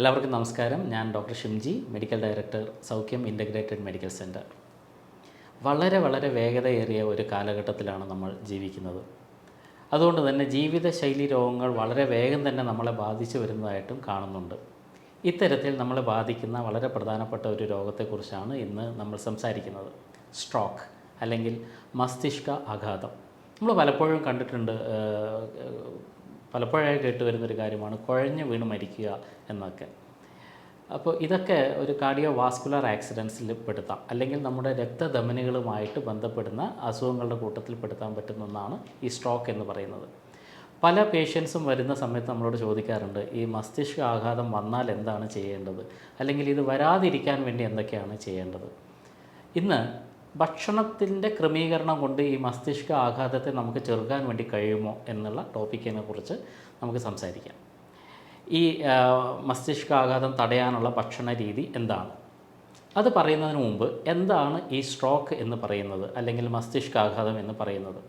എല്ലാവർക്കും നമസ്കാരം. ഞാൻ doctor Shimji medical director Saukhyam integrated medical centre വളരെ വളരെ വേഗതയേറിയ ഒരു കാലഘട്ടത്തിലാണ് നമ്മൾ ജീവിക്കുന്നത്. അതുകൊണ്ട് തന്നെ ജീവിതശൈലി രോഗങ്ങൾ വളരെ വേഗം തന്നെ നമ്മളെ ബാധിച്ചു വരുന്നതായിട്ടും കാണുന്നുണ്ട്. ഇത്തരത്തിൽ നമ്മളെ ബാധിക്കുന്ന വളരെ പ്രധാനപ്പെട്ട ഒരു രോഗത്തെക്കുറിച്ചാണ് ഇന്ന് നമ്മൾ സംസാരിക്കുന്നത്. സ്ട്രോക്ക് അല്ലെങ്കിൽ മസ്തിഷ്ക ആഘാതം. നമ്മൾ പലപ്പോഴും കണ്ടിട്ടുണ്ട് പലപ്പോഴായി കേട്ട് വരുന്നൊരു കാര്യമാണ് കുഴഞ്ഞു വീണ് മരിക്കുക എന്നൊക്കെ. അപ്പോൾ ഇതൊക്കെ ഒരു കാർഡിയോ വാസ്കുലർ ആക്സിഡൻസിൽ പെടുത്താം. അല്ലെങ്കിൽ നമ്മുടെ രക്തധമനികളുമായിട്ട് ബന്ധപ്പെടുന്ന അസുഖങ്ങളുടെ കൂട്ടത്തിൽ പെടുത്താൻ പറ്റുന്ന ഒന്നാണ് ഈ സ്ട്രോക്ക് എന്ന് പറയുന്നത്. പല പേഷ്യൻസും വരുന്ന സമയത്ത് നമ്മളോട് ചോദിക്കാറുണ്ട് ഈ മസ്തിഷ്ക ആഘാതം വന്നാൽ എന്താണ് ചെയ്യേണ്ടത്? അല്ലെങ്കിൽ ഇത് വരാതിരിക്കാൻ വേണ്ടി എന്തൊക്കെയാണ് ചെയ്യേണ്ടത്? ഇന്ന് ഭക്ഷണത്തിന്റെ ക്രമീകരണം കൊണ്ട് ഈ മസ്തിഷ്ക ആഘാതത്തെ നമുക്ക് ചെറുക്കാൻ വേണ്ടി കഴിയുമോ എന്നുള്ള ടോപ്പിക്കിനെ കുറിച്ച് നമുക്ക് സംസാരിക്കാം. ഈ മസ്തിഷ്ക ആഘാതം തടയാനുള്ള ഭക്ഷണ രീതി എന്താണ്? അത് പറയുന്നതിന് മുമ്പ് എന്താണ് ഈ സ്ട്രോക്ക് എന്ന് പറയുന്നത്? അല്ലെങ്കിൽ മസ്തിഷ്കാഘാതം എന്ന് പറയുന്നത്?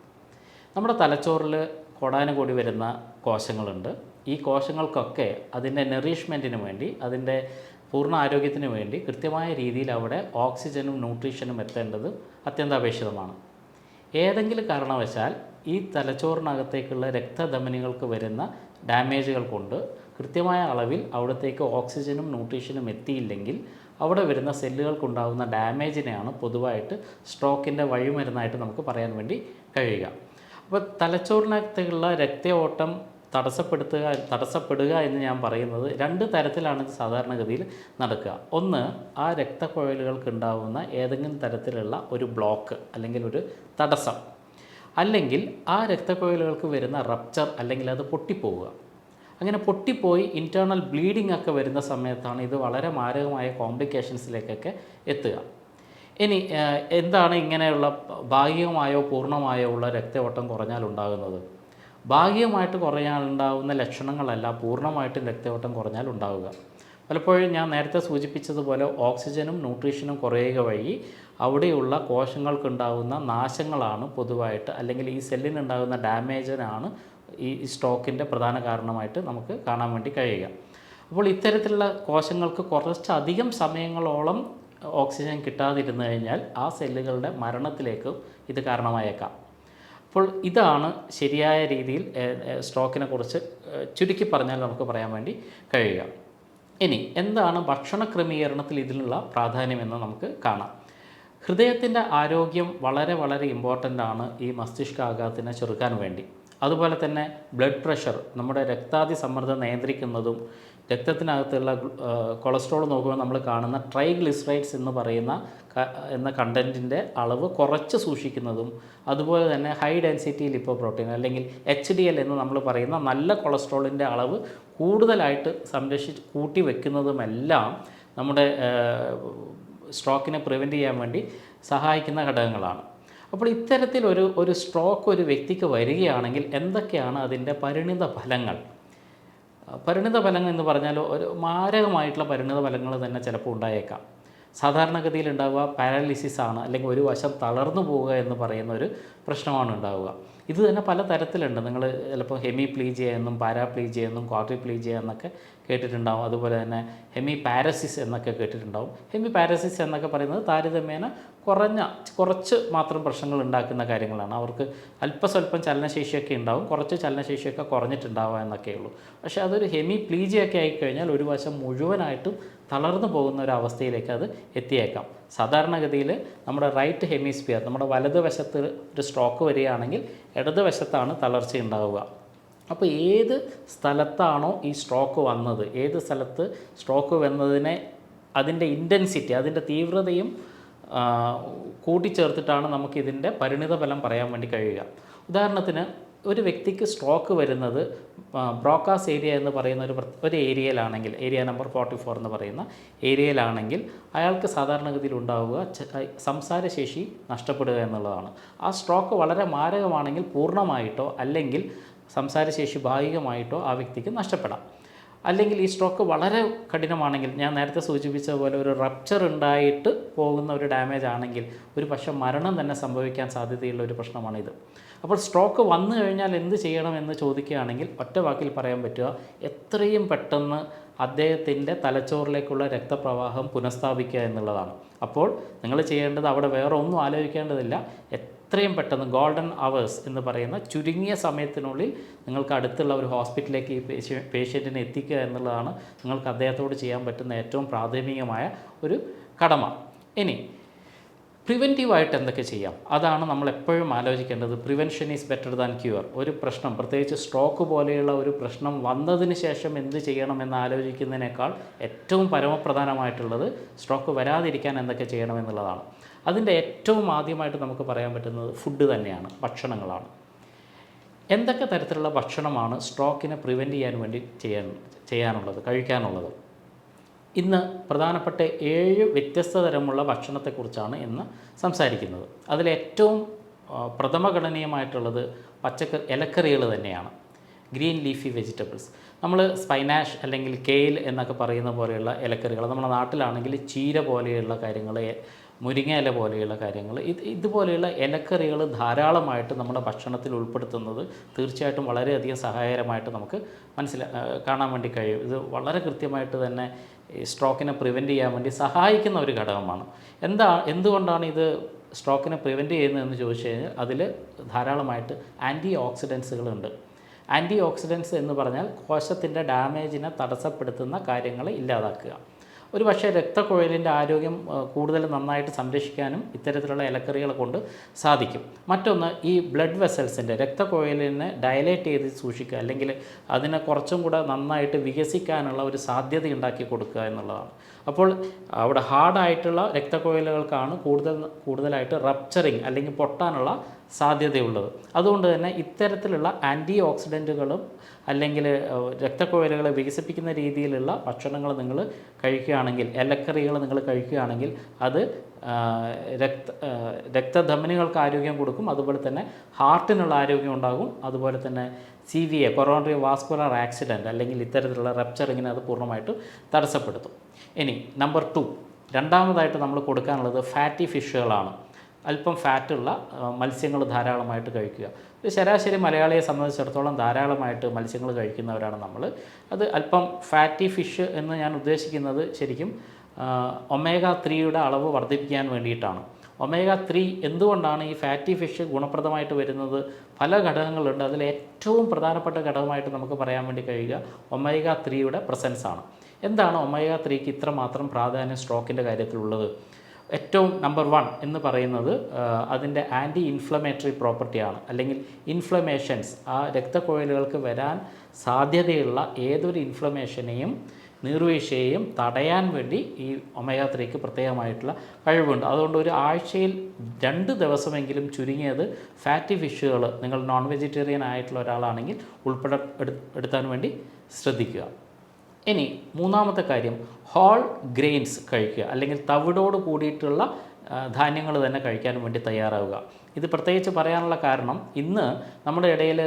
നമ്മുടെ തലച്ചോറിൽ കോടാനുകൂടി വരുന്ന കോശങ്ങളുണ്ട്. ഈ കോശങ്ങൾക്കൊക്കെ അതിന്റെ നെറീഷ്മെന്റിന് വേണ്ടി അതിന്റെ പൂർണ ആരോഗ്യത്തിന് വേണ്ടി കൃത്യമായ രീതിയിൽ അവിടെ ഓക്സിജനും ന്യൂട്രീഷനും എത്തേണ്ടത് അത്യന്താപേക്ഷിതമാണ്. ഏതെങ്കിലും കാരണവശാൽ ഈ തലച്ചോറിനകത്തേക്കുള്ള രക്തധമനികൾക്ക് വരുന്ന ഡാമേജുകൾ കൊണ്ട് കൃത്യമായ അളവിൽ അവിടത്തേക്ക് ഓക്സിജനും ന്യൂട്രീഷനും എത്തിയില്ലെങ്കിൽ അവിടെ വരുന്ന സെല്ലുകൾക്കുണ്ടാകുന്ന ഡാമേജിനെയാണ് പൊതുവായിട്ട് സ്ട്രോക്കിന്റെ വഴിമരുന്നായിട്ട് നമുക്ക് പറയാൻ വേണ്ടി കഴിയുക. അപ്പോൾ തലച്ചോറിനകത്തേക്കുള്ള രക്തയോട്ടം തടസ്സപ്പെടുത്തുക തടസ്സപ്പെടുക എന്ന് ഞാൻ പറയുന്നത് രണ്ട് തരത്തിലാണ് ഇത് സാധാരണഗതിയിൽ നടക്കുക. ഒന്ന് ആ രക്തക്കുഴലുകൾക്കുണ്ടാവുന്ന ഏതെങ്കിലും തരത്തിലുള്ള ഒരു ബ്ലോക്ക് അല്ലെങ്കിൽ ഒരു തടസ്സം. അല്ലെങ്കിൽ ആ രക്തക്കുഴലുകൾക്ക് വരുന്ന റപ്ചർ അല്ലെങ്കിൽ അത് പൊട്ടിപ്പോവുക. അങ്ങനെ പൊട്ടിപ്പോയി ഇന്റേർണൽ ബ്ലീഡിംഗ് ഒക്കെ വരുന്ന സമയത്താണ് ഇത് വളരെ മാരകമായ കോംപ്ലിക്കേഷൻസിലേക്കൊക്കെ എത്തുക. ഇനി എന്താണ് ഇങ്ങനെയുള്ള ഭാഗികമായോ പൂർണമായോ ഉള്ള രക്തയോട്ടം കുറഞ്ഞാൽ ഉണ്ടാകുന്നത്? ഭാഗികമായിട്ട് കുറയാനുണ്ടാവുന്ന ലക്ഷണങ്ങളല്ല പൂർണമായിട്ടും രക്തയോട്ടം കുറഞ്ഞാൽ ഉണ്ടാവുക. പലപ്പോഴും ഞാൻ നേരത്തെ സൂചിപ്പിച്ചതുപോലെ ഓക്സിജനും ന്യൂട്രീഷനും കുറയുക വഴി അവിടെയുള്ള കോശങ്ങൾക്കുണ്ടാകുന്ന നാശങ്ങളാണ് പൊതുവായിട്ട് അല്ലെങ്കിൽ ഈ സെല്ലിനുണ്ടാകുന്ന ഡാമേജിനാണ് ഈ സ്ട്രോക്കിന്റെ പ്രധാന കാരണമായിട്ട് നമുക്ക് കാണാൻ വേണ്ടി കഴിയുക. അപ്പോൾ ഇത്തരത്തിലുള്ള കോശങ്ങൾക്ക് കുറച്ചധികം സമയങ്ങളോളം ഓക്സിജൻ കിട്ടാതിരുന്നു കഴിഞ്ഞാൽ ആ സെല്ലുകളുടെ മരണത്തിലേക്കും ഇത് കാരണമായേക്കാം. അപ്പോൾ ഇതാണ് ശരിയായ രീതിയിൽ സ്ട്രോക്കിനെ കുറിച്ച് ചുരുക്കി പറഞ്ഞാൽ നമുക്ക് പറയാൻ വേണ്ടി കഴിയുക. ഇനി എന്താണ് ഭക്ഷണ ക്രമീകരണത്തിൽ ഇതിനുള്ള പ്രാധാന്യമെന്ന് നമുക്ക് കാണാം. ഹൃദയത്തിന്റെ ആരോഗ്യം വളരെ വളരെ ഇമ്പോർട്ടന്റ് ആണ് ഈ മസ്തിഷ്കാഘാതത്തിനെ ചെറുക്കാൻ വേണ്ടി. അതുപോലെ തന്നെ ബ്ലഡ് പ്രഷർ നമ്മുടെ രക്താതി സമ്മർദ്ദം നിയന്ത്രിക്കുന്നതും രക്തത്തിനകത്തുള്ള കൊളസ്ട്രോൾ നോക്കുമ്പോൾ നമ്മൾ കാണുന്ന ട്രൈഗ്ലിസറൈഡ്സ് എന്ന് പറയുന്ന എന്ന കണ്ടന്റിന്റെ അളവ് കുറച്ച് സൂക്ഷിക്കുന്നതും അതുപോലെ തന്നെ ഹൈ ഡെൻസിറ്റി ലിപ്പോ പ്രോട്ടീൻ അല്ലെങ്കിൽ എച്ച് ഡി എൽ എന്ന് നമ്മൾ പറയുന്ന നല്ല കൊളസ്ട്രോളിന്റെ അളവ് കൂടുതലായിട്ട് സംരക്ഷിച്ച് കൂട്ടി വെക്കുന്നതുമെല്ലാം നമ്മുടെ സ്ട്രോക്കിനെ പ്രിവെന്റ് ചെയ്യാൻ വേണ്ടി സഹായിക്കുന്ന ഘടകങ്ങളാണ്. അപ്പോൾ ഇത്തരത്തിലൊരു ഒരു സ്ട്രോക്ക് ഒരു വ്യക്തിക്ക് വരികയാണെങ്കിൽ എന്തൊക്കെയാണ് അതിന്റെ പരിണിത ഫലങ്ങൾ? പരിണിത ഫലങ്ങൾ എന്ന് പറഞ്ഞാൽ ഒരു മാരകമായിട്ടുള്ള പരിണിത ഫലങ്ങൾ തന്നെ ചിലപ്പോൾ ഉണ്ടായേക്കാം. സാധാരണഗതിയിൽ ഉണ്ടാവുക പാരാലിസിസ് ആണ് അല്ലെങ്കിൽ ഒരു വശം തളർന്നു പോവുക എന്ന് പറയുന്ന ഒരു പ്രശ്നമാണ് ഉണ്ടാവുക. ഇത് തന്നെ പല തരത്തിലുണ്ട്. നിങ്ങൾ ചിലപ്പോൾ ഹെമി പ്ലീജിയ എന്നും പാരാപ്ലീജിയ എന്നും പ്ലീ എന്നൊക്കെ കേട്ടിട്ടുണ്ടാവും. അതുപോലെ തന്നെ ഹെമി പാരസിസ് എന്നൊക്കെ കേട്ടിട്ടുണ്ടാവും. ഹെമി പാരസിസ് എന്നൊക്കെ പറയുന്നത് താരതമ്യേന കുറഞ്ഞ കുറച്ച് മാത്രം പ്രശ്നങ്ങൾ ഉണ്ടാക്കുന്ന കാര്യങ്ങളാണ്. അവർക്ക് അല്പസ്വല്പം ചലനശേഷിയൊക്കെ ഉണ്ടാവും. കുറച്ച് ചലനശേഷിയൊക്കെ കുറഞ്ഞിട്ടുണ്ടാവുക എന്നൊക്കെയുള്ളൂ. പക്ഷേ അതൊരു ഹെമി പ്ലീജിയൊക്കെ ആയിക്കഴിഞ്ഞാൽ ഒരു വശം മുഴുവനായിട്ടും തളർന്നു പോകുന്ന ഒരു അവസ്ഥയിലേക്ക് അത് എത്തിയേക്കാം. സാധാരണഗതിയിൽ നമ്മുടെ റൈറ്റ് ഹെമിസ്ഫിയർ നമ്മുടെ വലതുവശത്ത് ഒരു സ്ട്രോക്ക് വരികയാണെങ്കിൽ ഇടതുവശത്താണ് തളർച്ച ഉണ്ടാവുക. അപ്പോൾ ഏത് സ്ഥലത്താണോ ഈ സ്ട്രോക്ക് വന്നത് ഏത് സ്ഥലത്ത് സ്ട്രോക്ക് വന്നതിനെ അതിന്റെ ഇന്റൻസിറ്റി അതിന്റെ തീവ്രതയും കൂട്ടിച്ചേർത്തിട്ടാണ് നമുക്കിതിന്റെ പരിണിത ഫലം പറയാൻ വേണ്ടി കഴിയുക. ഉദാഹരണത്തിന് ഒരു വ്യക്തിക്ക് സ്ട്രോക്ക് വരുന്നത് ബ്രോക്കാസ് ഏരിയ എന്ന് പറയുന്ന ഒരു ഒരു ഏരിയയിലാണെങ്കിൽ ഏരിയ നമ്പർ ഫോർട്ടി ഫോർ എന്ന് പറയുന്ന ഏരിയയിലാണെങ്കിൽ അയാൾക്ക് സാധാരണഗതിയിൽ ഉണ്ടാവുക സംസാരശേഷി നഷ്ടപ്പെടുക എന്നുള്ളതാണ്. ആ സ്ട്രോക്ക് വളരെ മാരകമാണെങ്കിൽ പൂർണമായിട്ടോ അല്ലെങ്കിൽ സംസാരശേഷി ഭാഗികമായിട്ടോ ആ വ്യക്തിക്ക് നഷ്ടപ്പെടാം. അല്ലെങ്കിൽ ഈ സ്ട്രോക്ക് വളരെ കഠിനമാണെങ്കിൽ ഞാൻ നേരത്തെ സൂചിപ്പിച്ച പോലെ ഒരു റപ്ചർ ഉണ്ടായിട്ട് പോകുന്ന ഒരു ഡാമേജ് ആണെങ്കിൽ ഒരു പക്ഷേ മരണം തന്നെ സംഭവിക്കാൻ സാധ്യതയുള്ള ഒരു പ്രശ്നമാണിത്. അപ്പോൾ സ്ട്രോക്ക് വന്നു കഴിഞ്ഞാൽ എന്ത് ചെയ്യണം എന്ന് ചോദിക്കുകയാണെങ്കിൽ ഒറ്റ വാക്കിൽ പറയാൻ പറ്റുക എത്രയും പെട്ടെന്ന് അദ്ദേഹത്തിന്റെ തലച്ചോറിലേക്കുള്ള രക്തപ്രവാഹം പുനഃസ്ഥാപിക്കുക എന്നുള്ളതാണ്. അപ്പോൾ നിങ്ങൾ ചെയ്യേണ്ടത് അവിടെ വേറെ ഒന്നും ആലോചിക്കേണ്ടതില്ല. എത്രയും പെട്ടെന്ന് ഗോൾഡൻ അവേഴ്സ് എന്ന് പറയുന്ന ചുരുങ്ങിയ സമയത്തിനുള്ളിൽ നിങ്ങൾക്ക് അടുത്തുള്ള ഒരു ഹോസ്പിറ്റലിലേക്ക് ഈ പേഷ്യ പേഷ്യന്റിനെ എത്തിക്കുക എന്നുള്ളതാണ് നിങ്ങൾക്ക് അദ്ദേഹത്തോട് ചെയ്യാൻ പറ്റുന്ന ഏറ്റവും പ്രാഥമികമായ ഒരു കടമ. ഇനി പ്രിവെന്റീവായിട്ട് എന്തൊക്കെ ചെയ്യാം? അതാണ് നമ്മൾ എപ്പോഴും ആലോചിക്കേണ്ടത്. Prevention is better than cure. ഒരു പ്രശ്നം പ്രത്യേകിച്ച് സ്ട്രോക്ക് പോലെയുള്ള ഒരു പ്രശ്നം വന്നതിന് ശേഷം എന്ത് ചെയ്യണം എന്ന് ആലോചിക്കുന്നതിനേക്കാൾ ഏറ്റവും പരമപ്രധാനമായിട്ടുള്ളത് സ്ട്രോക്ക് വരാതിരിക്കാൻ എന്തൊക്കെ ചെയ്യണം എന്നുള്ളതാണ്. അതിന്റെ ഏറ്റവും ആദ്യമായിട്ട് നമുക്ക് പറയാൻ പറ്റുന്നത് ഫുഡ് തന്നെയാണ് ഭക്ഷണങ്ങളാണ്. എന്തൊക്കെ തരത്തിലുള്ള ഭക്ഷണമാണ് സ്ട്രോക്കിനെ പ്രിവെന്റ് ചെയ്യാൻ വേണ്ടി ചെയ്യാൻ ചെയ്യാനുള്ളത് കഴിക്കാനുള്ളത്? ഇന്ന് പ്രധാനപ്പെട്ട ഏഴ് വ്യത്യസ്ത തരമുള്ള ഭക്ഷണത്തെക്കുറിച്ചാണ് ഇന്ന് സംസാരിക്കുന്നത്. അതിലേറ്റവും പ്രഥമഘടനീയമായിട്ടുള്ളത് പച്ചക്കറി ഇലക്കറികൾ തന്നെയാണ്. Green leafy vegetables. നമ്മൾ സ്പൈനാഷ് അല്ലെങ്കിൽ കെയിൽ എന്നൊക്കെ പറയുന്ന പോലെയുള്ള ഇലക്കറികൾ നമ്മുടെ നാട്ടിലാണെങ്കിൽ ചീര പോലെയുള്ള കാര്യങ്ങൾ മുരിങ്ങ ഇല പോലെയുള്ള കാര്യങ്ങൾ. ഇത് ഇതുപോലെയുള്ള ഇലക്കറികൾ ധാരാളമായിട്ട് നമ്മുടെ ഭക്ഷണത്തിൽ ഉൾപ്പെടുത്തുന്നത് തീർച്ചയായിട്ടും വളരെയധികം സഹായകരമായിട്ട് നമുക്ക് മനസ്സിലാക്കാൻ കാണാൻ വേണ്ടി കഴിയും. ഇത് വളരെ കൃത്യമായിട്ട് തന്നെ സ്ട്രോക്കിനെ പ്രിവെന്റ് ചെയ്യാൻ വേണ്ടി സഹായിക്കുന്ന ഒരു ഘടകമാണ്. എന്താ എന്തുകൊണ്ടാണ് ഇത് സ്ട്രോക്കിനെ പ്രിവെന്റ് ചെയ്യുന്നതെന്ന് ചോദിച്ചു കഴിഞ്ഞാൽ അതിൽ ധാരാളമായിട്ട് ആന്റി ഓക്സിഡൻസുകളുണ്ട് ആന്റി ഓക്സിഡൻസ് എന്ന് പറഞ്ഞാൽ കോശത്തിന്റെ ഡാമേജിനെ തടസ്സപ്പെടുത്തുന്ന കാര്യങ്ങളെ ഇല്ലാതാക്കുക. ഒരു പക്ഷേ രക്തക്കുഴലിന്റെ ആരോഗ്യം കൂടുതൽ നന്നായിട്ട് സംരക്ഷിക്കാനും ഇത്തരത്തിലുള്ള ഇലക്കറികൾ കൊണ്ട് സാധിക്കും. മറ്റൊന്ന് ഈ ബ്ലഡ് വെസൽസിന്റെ രക്തക്കുഴലിനെ ഡയലേറ്റ് ചെയ്ത് സൂക്ഷിക്കുക അല്ലെങ്കിൽ അതിനെ കുറച്ചും കൂടെ നന്നായിട്ട് വികസിക്കാനുള്ള ഒരു സാധ്യത ഉണ്ടാക്കി കൊടുക്കുക എന്നുള്ളതാണ്. അപ്പോൾ അവിടെ ഹാർഡായിട്ടുള്ള രക്തക്കുഴലുകൾക്കാണ് കൂടുതൽ കൂടുതലായിട്ട് റപ്ചറിങ് അല്ലെങ്കിൽ പൊട്ടാനുള്ള സാധ്യതയുള്ളത്. അതുകൊണ്ട് തന്നെ ഇത്തരത്തിലുള്ള ആന്റി ഓക്സിഡന്റുകളും അല്ലെങ്കിൽ രക്തക്കോയിലുകളെ വികസിപ്പിക്കുന്ന രീതിയിലുള്ള ഭക്ഷണങ്ങൾ നിങ്ങൾ കഴിക്കുകയാണെങ്കിൽ ഇലക്കറികൾ നിങ്ങൾ കഴിക്കുകയാണെങ്കിൽ അത് രക്ത രക്തധമനികൾക്ക് ആരോഗ്യം കൊടുക്കും. അതുപോലെ തന്നെ ഹാർട്ടിനുള്ള ആരോഗ്യം ഉണ്ടാകും. അതുപോലെ തന്നെ C V A coronary vascular accident അല്ലെങ്കിൽ ഇത്തരത്തിലുള്ള റപ്ചറിങ്ങിനെ അത് പൂർണമായിട്ട് തടസ്സപ്പെടുത്തും. ഇനി നമ്പർ ടു രണ്ടാമതായിട്ട് നമ്മൾ കൊടുക്കാനുള്ളത് ഫാറ്റി ഫിഷുകളാണ് അല്പം ഫാറ്റുള്ള മത്സ്യങ്ങൾ ധാരാളമായിട്ട് കഴിക്കുക. ഒരു ശരാശരി മലയാളിയെ സംബന്ധിച്ചിടത്തോളം ധാരാളമായിട്ട് മത്സ്യങ്ങൾ കഴിക്കുന്നവരാണ് നമ്മൾ. അത് അല്പം ഫാറ്റി ഫിഷ് എന്ന് ഞാൻ ഉദ്ദേശിക്കുന്നത് ശരിക്കും ഒമേഗ ത്രീയുടെ അളവ് വർദ്ധിപ്പിക്കാൻ വേണ്ടിയിട്ടാണ്. ഒമേഗ ത്രീ എന്തുകൊണ്ടാണ് ഈ ഫാറ്റി ഫിഷ് ഗുണപ്രദമായിട്ട് വരുന്നത്? പല ഘടകങ്ങളുണ്ട്. അതിൽ ഏറ്റവും പ്രധാനപ്പെട്ട ഘടകമായിട്ട് നമുക്ക് പറയാൻ വേണ്ടി കഴിയുക ഒമേഗ ത്രീയുടെ പ്രസൻസാണ് എന്താണ് ഒമേഗ ത്രീക്ക് ഇത്രമാത്രം പ്രാധാന്യം സ്ട്രോക്കിന്റെ കാര്യത്തിലുള്ളത്? ഏറ്റവും നമ്പർ വൺ എന്ന് പറയുന്നത് അതിന്റെ ആന്റി ഇൻഫ്ലമേറ്ററി പ്രോപ്പർട്ടിയാണ്. അല്ലെങ്കിൽ ഇൻഫ്ലമേഷൻസ് ആ രക്തക്കുഴലുകൾക്ക് വരാൻ സാധ്യതയുള്ള ഏതൊരു ഇൻഫ്ലമേഷനെയും നീർവീഴ്ചയെയും തടയാൻ വേണ്ടി ഈ ഒമേഗ ത്രീക്ക് പ്രത്യേകമായിട്ടുള്ള കഴിവുണ്ട്. അതുകൊണ്ട് ഒരു ആഴ്ചയിൽ രണ്ട് ദിവസമെങ്കിലും ചുരുങ്ങിയത് ഫാറ്റി ഫിഷുകൾ നിങ്ങൾ നോൺ വെജിറ്റേറിയൻ ആയിട്ടുള്ള ഒരാളാണെങ്കിൽ ഉൾപ്പെടെ എടു- എടുത്താൻ വേണ്ടി ശ്രദ്ധിക്കുക. ഇനി മൂന്നാമത്തെ കാര്യം ഹോൾ ഗ്രെയിൻസ് കഴിക്കുക. അല്ലെങ്കിൽ തവിടോട് കൂടിയിട്ടുള്ള ധാന്യങ്ങൾ തന്നെ കഴിക്കാൻ വേണ്ടി തയ്യാറാവുക. ഇത് പ്രത്യേകിച്ച് പറയാനുള്ള കാരണം ഇന്ന് നമ്മുടെ ഇടയിൽ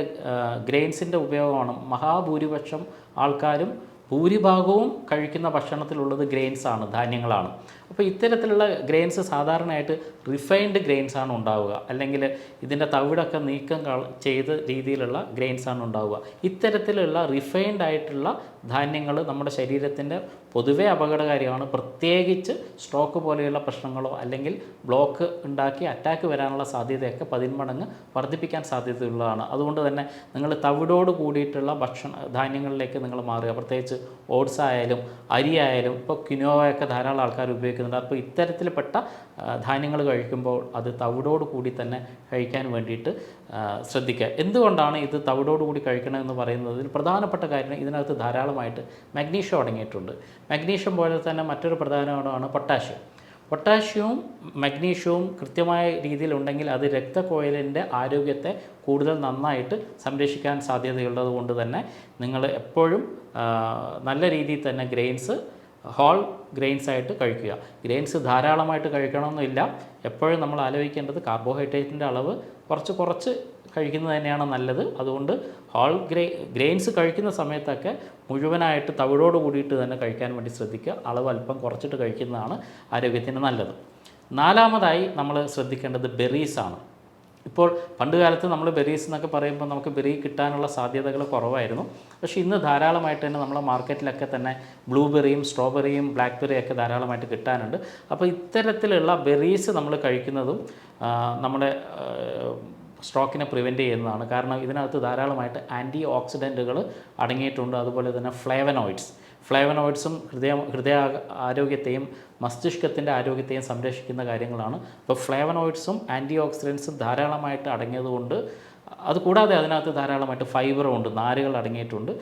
ഗ്രെയിൻസിന്റെ ഉപയോഗമാണ്. മഹാഭൂരിപക്ഷം ആൾക്കാരും ഭൂരിഭാഗവും കഴിക്കുന്ന ഭക്ഷണത്തിലുള്ളത് ഗ്രെയിൻസാണ് ധാന്യങ്ങളാണ്. അപ്പോൾ ഇത്തരത്തിലുള്ള ഗ്രെയിൻസ് സാധാരണയായിട്ട് റിഫൈൻഡ് ഗ്രെയിൻസ് ആണ് ഉണ്ടാവുക. അല്ലെങ്കിൽ ഇതിന്റെ തവിടൊക്കെ നീക്കം ചെയ്ത രീതിയിലുള്ള ഗ്രെയിൻസ് ആണ് ഉണ്ടാവുക. ഇത്തരത്തിലുള്ള റിഫൈൻഡ് ആയിട്ടുള്ള ധാന്യങ്ങൾ നമ്മുടെ ശരീരത്തിന്റെ പൊതുവേ അപകടകാരിയാണ് പ്രത്യേകിച്ച് സ്ട്രോക്ക് പോലെയുള്ള പ്രശ്നങ്ങളോ അല്ലെങ്കിൽ ബ്ലോക്ക് ഉണ്ടാക്കി അറ്റാക്ക് വരാനുള്ള സാധ്യതയൊക്കെ പതിന്മടങ്ങ് വർദ്ധിപ്പിക്കാൻ സാധ്യതയുള്ളതാണ്. അതുകൊണ്ട് തന്നെ നിങ്ങൾ തവിടോട് കൂടിയിട്ടുള്ള ഭക്ഷണ ധാന്യങ്ങളിലേക്ക് നിങ്ങൾ മാറുക. പ്രത്യേകിച്ച് ഓട്സ് ആയാലും അരി ആയാലും ഇപ്പോൾ കിനോവയൊക്കെ ധാരാളം ആൾക്കാർ ഉപയോഗിക്കുന്നുണ്ട്. അപ്പോൾ ഇത്തരത്തിൽപ്പെട്ട ധാന്യങ്ങൾ കഴിക്കുമ്പോൾ അത് തവിടോട് കൂടി തന്നെ കഴിക്കാൻ വേണ്ടിയിട്ട് ശ്രദ്ധിക്കുക. എന്തുകൊണ്ടാണ് ഇത് തവിടോട് കൂടി കഴിക്കണമെന്ന് പറയുന്നതിൽ പ്രധാനപ്പെട്ട കാര്യം ഇതിനകത്ത് ധാരാളമായിട്ട് മഗ്നീഷ്യം അടങ്ങിയിട്ടുണ്ട്. മഗ്നീഷ്യം പോലെ തന്നെ മറ്റൊരു പ്രധാനമാണ് പൊട്ടാഷ്യം. പൊട്ടാഷ്യവും മഗ്നീഷ്യവും കൃത്യമായ രീതിയിൽ ഉണ്ടെങ്കിൽ അത് രക്തക്കോയലിന്റെ ആരോഗ്യത്തെ കൂടുതൽ നന്നായിട്ട് സംരക്ഷിക്കാൻ സാധ്യതയുള്ളത് കൊണ്ട് തന്നെ നിങ്ങൾ എപ്പോഴും നല്ല രീതിയിൽ തന്നെ ഗ്രെയിൻസ് ഹോൾ ഗ്രെയിൻസ് ആയിട്ട് കഴിക്കുക. ഗ്രെയിൻസ് ധാരാളമായിട്ട് കഴിക്കണമെന്നില്ല. എപ്പോഴും നമ്മൾ ആലോചിക്കേണ്ടത് കാർബോഹൈഡ്രേറ്റിന്റെ അളവ് കുറച്ച് കുറച്ച് കഴിക്കുന്നത് തന്നെയാണ് നല്ലത്. അതുകൊണ്ട് ഹോൾ ഗ്രേ ഗ്രെയിൻസ് കഴിക്കുന്ന സമയത്തൊക്കെ മുഴുവനായിട്ട് തവിടോട് കൂടിയിട്ട് തന്നെ കഴിക്കാൻ വേണ്ടി ശ്രദ്ധിക്കുക. അളവ് അല്പം കുറച്ചിട്ട് കഴിക്കുന്നതാണ് ആരോഗ്യത്തിന് നല്ലത്. നാലാമതായി നമ്മൾ ശ്രദ്ധിക്കേണ്ടത് ബെറീസാണ് ഇപ്പോൾ പണ്ട് കാലത്ത് നമ്മൾ ബെറീസ് എന്നൊക്കെ പറയുമ്പോൾ നമുക്ക് ബെറി കിട്ടാനുള്ള സാധ്യതകൾ കുറവായിരുന്നു. പക്ഷേ ഇന്ന് ധാരാളമായിട്ട് തന്നെ നമ്മളെ മാർക്കറ്റിലൊക്കെ തന്നെ ബ്ലൂബെറിയും സ്ട്രോബെറിയും ബ്ലാക്ക്ബെറിയും ഒക്കെ ധാരാളമായിട്ട് കിട്ടാനുണ്ട്. അപ്പോൾ ഇത്തരത്തിലുള്ള ബെറീസ് നമ്മൾ കഴിക്കുന്നതും നമ്മുടെ സ്ട്രോക്കിനെ പ്രിവെന്റ് ചെയ്യുന്നതാണ്. കാരണം ഇതിനകത്ത് ധാരാളമായിട്ട് ആന്റി ഓക്സിഡന്റുകൾ അടങ്ങിയിട്ടുണ്ട്. അതുപോലെ തന്നെ ഫ്ലേവനോയിഡ്സ്. ഫ്ലേവനോയിഡ്സും ഹൃദയ ഹൃദയ ആരോഗ്യത്തെയും മസ്തിഷ്കത്തിന്റെ ആരോഗ്യത്തെയും സംരക്ഷിക്കുന്ന കാര്യങ്ങളാണ്. അപ്പോൾ ഫ്ലേവനോയിഡ്സും ആന്റി ഓക്സിഡൻസും ധാരാളമായിട്ട് അടങ്ങിയതുകൊണ്ട് അതുകൂടാതെ അതിനകത്ത് ധാരാളമായിട്ട് ഫൈബറും ഉണ്ട് നാരുകൾ അടങ്ങിയിട്ടുണ്ട്.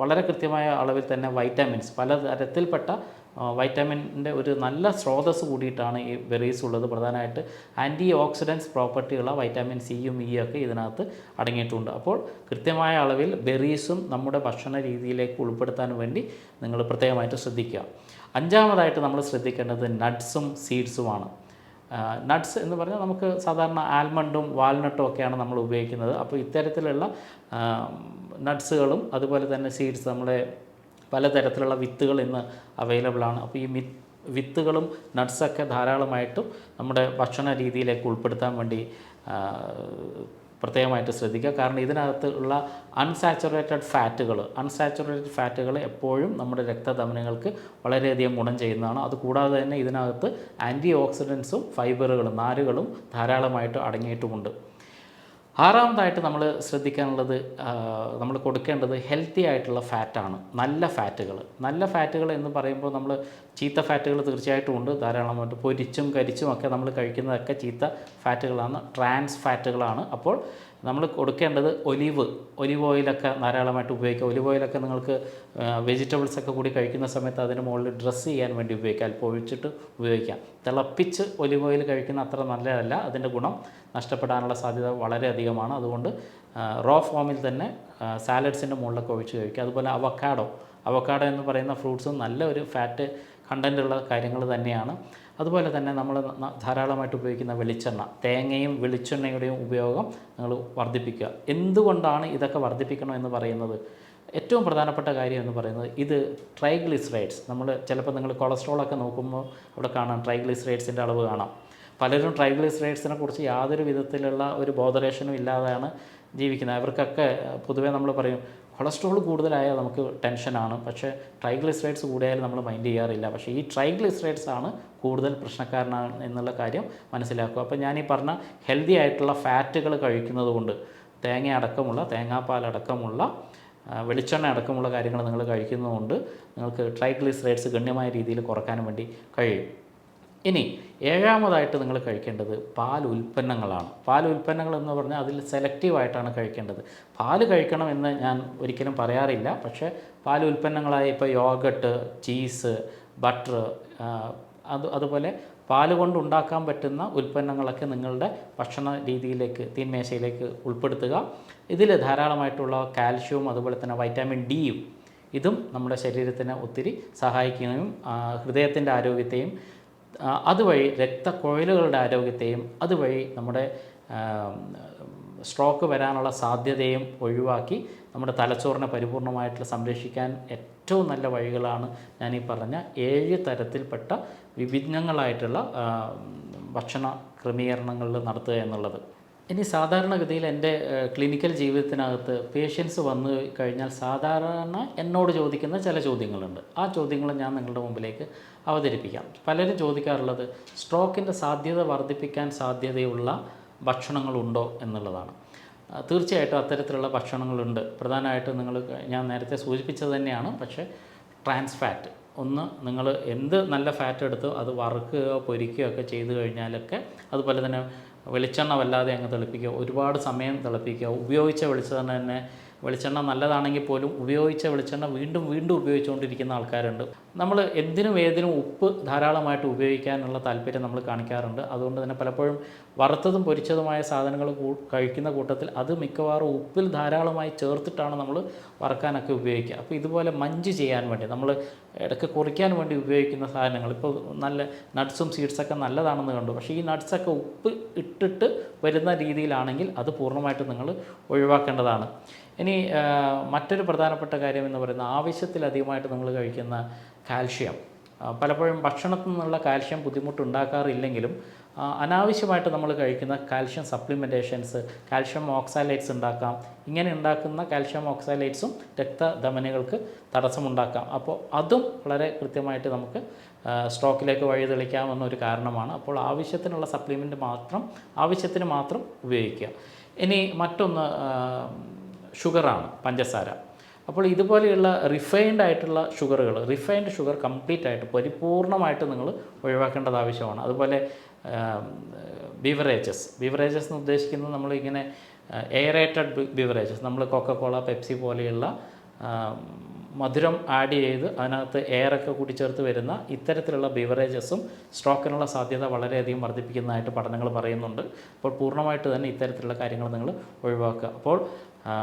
വളരെ കൃത്യമായ അളവിൽ തന്നെ വൈറ്റമിൻസ് പല തരത്തിൽപ്പെട്ട വൈറ്റാമിന്റെ ഒരു നല്ല സ്രോതസ് കൂടിയിട്ടാണ് ഈ ബെറീസ് ഉള്ളത്. പ്രധാനമായിട്ട് ആന്റി ഓക്സിഡൻസ് പ്രോപ്പർട്ടിയുള്ള വൈറ്റമിൻ സിയും ഇ ഒക്കെ ഇതിനകത്ത് അടങ്ങിയിട്ടുണ്ട്. അപ്പോൾ കൃത്യമായ അളവിൽ ബെറീസും നമ്മുടെ ഭക്ഷണ രീതിയിലേക്ക് ഉൾപ്പെടുത്താൻ വേണ്ടി നിങ്ങൾ പ്രത്യേകമായിട്ട് ശ്രദ്ധിക്കുക. അഞ്ചാമതായിട്ട് നമ്മൾ ശ്രദ്ധിക്കേണ്ടത് നട്ട്സും സീഡ്സുമാണ്. നട്ട്സ് എന്ന് പറഞ്ഞാൽ നമുക്ക് സാധാരണ ആൽമണ്ടും വാൽനട്ടും ഒക്കെയാണ് നമ്മൾ ഉപയോഗിക്കുന്നത്. അപ്പോൾ ഇത്തരത്തിലുള്ള നട്ട്സുകളും അതുപോലെ തന്നെ സീഡ്സ് നമ്മുടെ പലതരത്തിലുള്ള വിത്തുകൾ ഇന്ന് അവൈലബിൾ ആണ്. അപ്പോൾ ഈ വിത്തുകളും നട്ട്സൊക്കെ ധാരാളമായിട്ടും നമ്മുടെ ഭക്ഷണ രീതിയിലേക്ക് ഉൾപ്പെടുത്താൻ വേണ്ടി പ്രത്യേകമായിട്ട് ശ്രദ്ധിക്കുക. കാരണം ഇതിനകത്തുള്ള അൺസാച്ചുറേറ്റഡ് ഫാറ്റുകൾ അൺസാച്ചുറേറ്റഡ് ഫാറ്റുകൾ എപ്പോഴും നമ്മുടെ രക്തധമനികൾക്ക് വളരെയധികം ഗുണം ചെയ്യുന്നതാണ്. അതുകൂടാതെ തന്നെ ഇതിനകത്ത് ആന്റി ഓക്സിഡൻസും ഫൈബറുകളും നാരുകളും ധാരാളമായിട്ട് അടങ്ങിയിട്ടുമുണ്ട്. ആറാമതായിട്ട് നമ്മൾ ശ്രദ്ധിക്കാനുള്ളത് നമ്മൾ കൊടുക്കേണ്ടത് ഹെൽത്തി ആയിട്ടുള്ള ഫാറ്റാണ് നല്ല ഫാറ്റുകൾ നല്ല ഫാറ്റുകൾ എന്ന് പറയുമ്പോൾ നമ്മൾ ചീത്ത ഫാറ്റുകൾ തീർച്ചയായിട്ടും ഉണ്ട്. ധാരാളമായിട്ട് പൊരിച്ചും കരിച്ചും ഒക്കെ നമ്മൾ കഴിക്കുന്നതൊക്കെ ചീത്ത ഫാറ്റുകളാണ് ട്രാൻസ് ഫാറ്റുകളാണ് അപ്പോൾ നമ്മൾ കൊടുക്കേണ്ടത് ഒലിവ് ഒലിവ് ഓയിലൊക്കെ ധാരാളമായിട്ട് ഉപയോഗിക്കുക. ഒലിവ് ഓയിലൊക്കെ നിങ്ങൾക്ക് വെജിറ്റബിൾസ് ഒക്കെ കൂടി കഴിക്കുന്ന സമയത്ത് അതിന് മുകളിൽ ഡ്രസ്സ് ചെയ്യാൻ വേണ്ടി ഉപയോഗിക്കാം അല്പം ഒഴിച്ചിട്ട് ഉപയോഗിക്കാം തിളപ്പിച്ച് ഒലിവ് ഓയിൽ കഴിക്കുന്ന അത്ര നല്ലതല്ല. അതിന്റെ ഗുണം നഷ്ടപ്പെടാനുള്ള സാധ്യത വളരെയധികമാണ് അതുകൊണ്ട് റോ ഫോമിൽ തന്നെ സാലഡ്സിന്റെ മുകളിലൊക്കെ ഒഴിച്ച് കഴിക്കുക. അതുപോലെ അവക്കാഡോ അവക്കാഡോ എന്ന് പറയുന്ന ഫ്രൂട്ട്സും നല്ല ഒരു ഫാറ്റ് കണ്ടന്റുള്ള കാര്യങ്ങൾ തന്നെയാണ്. അതുപോലെ തന്നെ നമ്മൾ ധാരാളമായിട്ട് ഉപയോഗിക്കുന്ന വെളിച്ചെണ്ണ തേങ്ങയും വെളിച്ചെണ്ണയുടെയും ഉപയോഗം നിങ്ങൾ വർദ്ധിപ്പിക്കുക. എന്തുകൊണ്ടാണ് ഇതൊക്കെ വർദ്ധിപ്പിക്കണം എന്ന് പറയുന്നത്? ഏറ്റവും പ്രധാനപ്പെട്ട കാര്യം എന്ന് പറയുന്നത് ഇത് ട്രൈഗ്ലിസറൈഡ്സ്. നമ്മൾ ചിലപ്പോൾ നിങ്ങൾ കൊളസ്ട്രോളൊക്കെ നോക്കുമ്പോൾ അവിടെ കാണാം ട്രൈഗ്ലിസറൈഡ്സിന്റെ അളവ് കാണാം. പലരും ട്രൈഗ്ലിസറൈഡ്സിനെ കുറിച്ച് യാതൊരു വിധത്തിലുള്ള ഒരു ബോധരേഷനും ഇല്ലാതെയാണ് ജീവിക്കുന്നത്. അവർക്കൊക്കെ പൊതുവേ നമ്മൾ പറയും കൊളസ്ട്രോൾ കൂടുതലായാൽ നമുക്ക് ടെൻഷനാണ് പക്ഷേ ട്രൈഗ്ലിസറൈഡ്സ് കൂടിയാലും നമ്മൾ മൈൻഡ് ചെയ്യാറില്ല. പക്ഷേ ഈ ട്രൈഗ്ലിസറൈഡ്സ് ആണ് കൂടുതൽ പ്രശ്നക്കാരനാണ് എന്നുള്ള കാര്യം മനസ്സിലാക്കുക. അപ്പോൾ ഞാൻ ഈ പറഞ്ഞ ഹെൽത്തി ആയിട്ടുള്ള ഫാറ്റുകൾ കഴിക്കുന്നത് കൊണ്ട് തേങ്ങ അടക്കമുള്ള തേങ്ങാപ്പാൽ അടക്കമുള്ള വെളിച്ചെണ്ണ അടക്കമുള്ള കാര്യങ്ങൾ നിങ്ങൾ കഴിക്കുന്നതുകൊണ്ട് നിങ്ങൾക്ക് ട്രൈഗ്ലിസറൈഡ്സ് ഗണ്യമായ രീതിയിൽ കുറയ്ക്കാനും വേണ്ടി കഴിയും. ഇനി ഏഴാമതായിട്ട് നിങ്ങൾ കഴിക്കേണ്ടത് പാൽ ഉൽപ്പന്നങ്ങളാണ്. പാൽ ഉൽപ്പന്നങ്ങൾ എന്ന് പറഞ്ഞാൽ അതിൽ സെലക്റ്റീവായിട്ടാണ് കഴിക്കേണ്ടത്. പാൽ കഴിക്കണം എന്ന് ഞാൻ ഒരിക്കലും പറയാറില്ല. പക്ഷേ പാൽ ഉൽപ്പന്നങ്ങളായ ഇപ്പോൾ യോഗട്ട് ചീസ് ബട്ടർ അത് അതുപോലെ പാൽ കൊണ്ട് ഉണ്ടാക്കാൻ പറ്റുന്ന ഉൽപ്പന്നങ്ങളൊക്കെ നിങ്ങളുടെ ഭക്ഷണ രീതിയിലേക്ക് തീന്മേശയിലേക്ക് ഉൾപ്പെടുത്തുക. ഇതിൽ ധാരാളമായിട്ടുള്ള കാൽഷ്യവും അതുപോലെ തന്നെ വൈറ്റാമിൻ ഡിയും ഇതും നമ്മുടെ ശരീരത്തിന് ഒത്തിരി സഹായിക്കുകയും ഹൃദയത്തിന്റെ ആരോഗ്യത്തെയും അതുവഴി രക്തക്കുഴലുകളുടെ ആരോഗ്യത്തെയും അതുവഴി നമ്മുടെ സ്ട്രോക്ക് വരാനുള്ള സാധ്യതയും ഒഴിവാക്കി നമ്മുടെ തലച്ചോറിനെ പരിപൂർണമായിട്ട് സംരക്ഷിക്കാൻ ഏറ്റവും നല്ല വഴികളാണ് ഞാൻ ഈ പറഞ്ഞ ഏഴ് തരത്തിൽപ്പെട്ട വിഭിന്നങ്ങളായിട്ടുള്ള ആ, ഭക്ഷണ ക്രമീകരണങ്ങളിൽ നടത്തുക എന്നുള്ളത്. ഇനി സാധാരണഗതിയിൽ എന്റെ ക്ലിനിക്കൽ ജീവിതത്തിനകത്ത് പേഷ്യൻസ് വന്നു കഴിഞ്ഞാൽ സാധാരണ എന്നോട് ചോദിക്കുന്ന ചില ചോദ്യങ്ങളുണ്ട്. ആ ചോദ്യങ്ങൾ ഞാൻ നിങ്ങളുടെ മുമ്പിലേക്ക് അവതരിപ്പിക്കാം. പലരും ചോദിക്കാറുള്ളത് സ്ട്രോക്കിന്റെ സാധ്യത വർദ്ധിപ്പിക്കാൻ സാധ്യതയുള്ള ഭക്ഷണങ്ങളുണ്ടോ എന്നുള്ളതാണ്. തീർച്ചയായിട്ടും അത്തരത്തിലുള്ള ഭക്ഷണങ്ങളുണ്ട്. പ്രധാനമായിട്ടും നിങ്ങൾ ഞാൻ നേരത്തെ സൂചിപ്പിച്ചത് തന്നെയാണ്. പക്ഷേ ട്രാൻസ് ഫാറ്റ് ഒന്ന് നിങ്ങൾ എന്ത് നല്ല ഫാറ്റ് എടുത്ത് അത് വറുക്കുകയോ പൊരിക്കുകയോ ഒക്കെ ചെയ്ത് കഴിഞ്ഞാലൊക്കെ അതുപോലെ തന്നെ വെളിച്ചെണ്ണ വല്ലാതെ അങ്ങ് തിളപ്പിക്കുക ഒരുപാട് സമയം തിളപ്പിക്കുക ഉപയോഗിച്ച വെളിച്ചെണ്ണ തന്നെ വെളിച്ചെണ്ണ നല്ലതാണെങ്കിൽ പോലും ഉപയോഗിച്ച വെളിച്ചെണ്ണ വീണ്ടും വീണ്ടും ഉപയോഗിച്ചുകൊണ്ടിരിക്കുന്ന ആൾക്കാരുണ്ട്. നമ്മൾ എന്തിനും ഏതിനും ഉപ്പ് ധാരാളമായിട്ട് ഉപയോഗിക്കാനുള്ള താല്പര്യം നമ്മൾ കാണിക്കാറുണ്ട്. അതുകൊണ്ട് തന്നെ പലപ്പോഴും വറുത്തതും പൊരിച്ചതുമായ സാധനങ്ങൾ കഴിക്കുന്ന കൂട്ടത്തിൽ അത് മിക്കവാറും ഉപ്പിൽ ധാരാളമായി ചേർത്തിട്ടാണ് നമ്മൾ വറുക്കാനൊക്കെ ഉപയോഗിക്കുക. അപ്പോൾ ഇതുപോലെ മഞ്ച് ചെയ്യാൻ വേണ്ടി നമ്മൾ ഇടയ്ക്ക് കുറിക്കാൻ വേണ്ടി ഉപയോഗിക്കുന്ന സാധനങ്ങൾ. ഇപ്പോൾ നല്ല നട്ട്സും സീഡ്സൊക്കെ നല്ലതാണെന്ന് കണ്ടു. പക്ഷേ ഈ നട്ട്സൊക്കെ ഉപ്പ് ഇട്ടിട്ട് വരുന്ന രീതിയിലാണെങ്കിൽ അത് പൂർണമായിട്ടും നിങ്ങൾ ഒഴിവാക്കേണ്ടതാണ്. ഇനി മറ്റൊരു പ്രധാനപ്പെട്ട കാര്യം എന്ന് പറയുന്നത് ആവശ്യത്തിലധികമായിട്ട് നിങ്ങൾ കഴിക്കുന്ന കാൽഷ്യം. പലപ്പോഴും ഭക്ഷണത്തിൽ നിന്നുള്ള കാൽഷ്യം ബുദ്ധിമുട്ടുണ്ടാക്കാറില്ലെങ്കിലും അനാവശ്യമായിട്ട് നമ്മൾ കഴിക്കുന്ന കാൽഷ്യം സപ്ലിമെന്റേഷൻസ് കാൽഷ്യം ഓക്സാലൈറ്റ്സ് ഉണ്ടാക്കാം. ഇങ്ങനെ ഉണ്ടാക്കുന്ന കാൽഷ്യം ഓക്സാലൈറ്റ്സും രക്തധമനികൾക്ക് തടസ്സമുണ്ടാക്കാം. അപ്പോൾ അതും വളരെ കൃത്യമായിട്ട് നമുക്ക് സ്ട്രോക്കിലേക്ക് വഴിതെളിക്കാമെന്ന ഒരു കാരണമാണ്. അപ്പോൾ ആവശ്യത്തിനുള്ള സപ്ലിമെന്റ് മാത്രം ആവശ്യത്തിന് മാത്രം ഉപയോഗിക്കുക. ഇനി മറ്റൊന്ന് ഷുഗറാണ് പഞ്ചസാര. അപ്പോൾ ഇതുപോലെയുള്ള റിഫൈൻഡ് ആയിട്ടുള്ള ഷുഗറുകൾ റിഫൈൻഡ് ഷുഗർ കംപ്ലീറ്റ് ആയിട്ട് പരിപൂർണമായിട്ട് നിങ്ങൾ ഒഴിവാക്കേണ്ടത് ആവശ്യമാണ്. അതുപോലെ ബിവറേജസ്. ബിവറേജസ് എന്ന് ഉദ്ദേശിക്കുന്നത് നമ്മളിങ്ങനെ എയറേറ്റഡ് ബിവറേജസ്. നമ്മൾ കൊക്കക്കോള പെപ്സി പോലെയുള്ള മധുരം ആഡ് ചെയ്ത് അതിനകത്ത് എയറൊക്കെ കൂട്ടിച്ചേർത്ത് വരുന്ന ഇത്തരത്തിലുള്ള ബിവറേജസും സ്ട്രോക്കിനുള്ള സാധ്യത വളരെയധികം വർദ്ധിപ്പിക്കുന്നതായിട്ട് പഠനങ്ങൾ പറയുന്നുണ്ട്. അപ്പോൾ പൂർണമായിട്ട് തന്നെ ഇത്തരത്തിലുള്ള കാര്യങ്ങൾ നിങ്ങൾ ഒഴിവാക്കുക. അപ്പോൾ